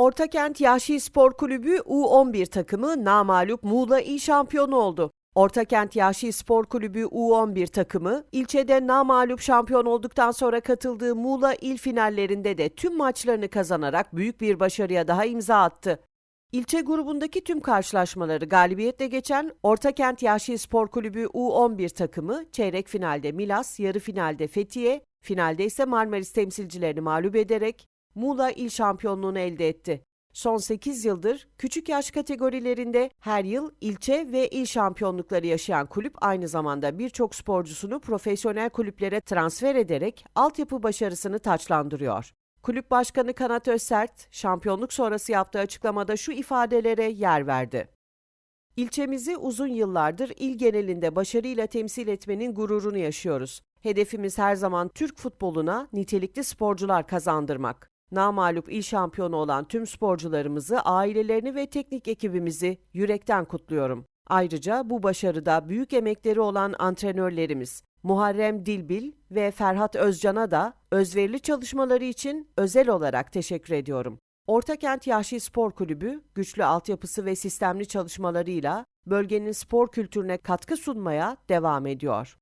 Ortakent Yahşi Spor Kulübü U11 takımı namalup Muğla İl Şampiyonu oldu. Ortakent Yahşi Spor Kulübü U11 takımı ilçede namalup şampiyon olduktan sonra katıldığı Muğla İl finallerinde de tüm maçlarını kazanarak büyük bir başarıya daha imza attı. İlçe grubundaki tüm karşılaşmaları galibiyetle geçen Ortakent Yahşi Spor Kulübü U11 takımı çeyrek finalde Milas, yarı finalde Fethiye, finalde ise Marmaris temsilcilerini mağlup ederek Muğla il şampiyonluğunu elde etti. Son 8 yıldır küçük yaş kategorilerinde her yıl ilçe ve il şampiyonlukları yaşayan kulüp aynı zamanda birçok sporcusunu profesyonel kulüplere transfer ederek altyapı başarısını taçlandırıyor. Kulüp Başkanı Kanat Özsert, şampiyonluk sonrası yaptığı açıklamada şu ifadelere yer verdi. İlçemizi uzun yıllardır il genelinde başarıyla temsil etmenin gururunu yaşıyoruz. Hedefimiz her zaman Türk futboluna nitelikli sporcular kazandırmak. Namalup il şampiyonu olan tüm sporcularımızı, ailelerini ve teknik ekibimizi yürekten kutluyorum. Ayrıca bu başarıda büyük emekleri olan antrenörlerimiz Muharrem Dilbil ve Ferhat Özcan'a da özverili çalışmaları için özel olarak teşekkür ediyorum. Ortakent Yahşi Spor Kulübü güçlü altyapısı ve sistemli çalışmalarıyla bölgenin spor kültürüne katkı sunmaya devam ediyor.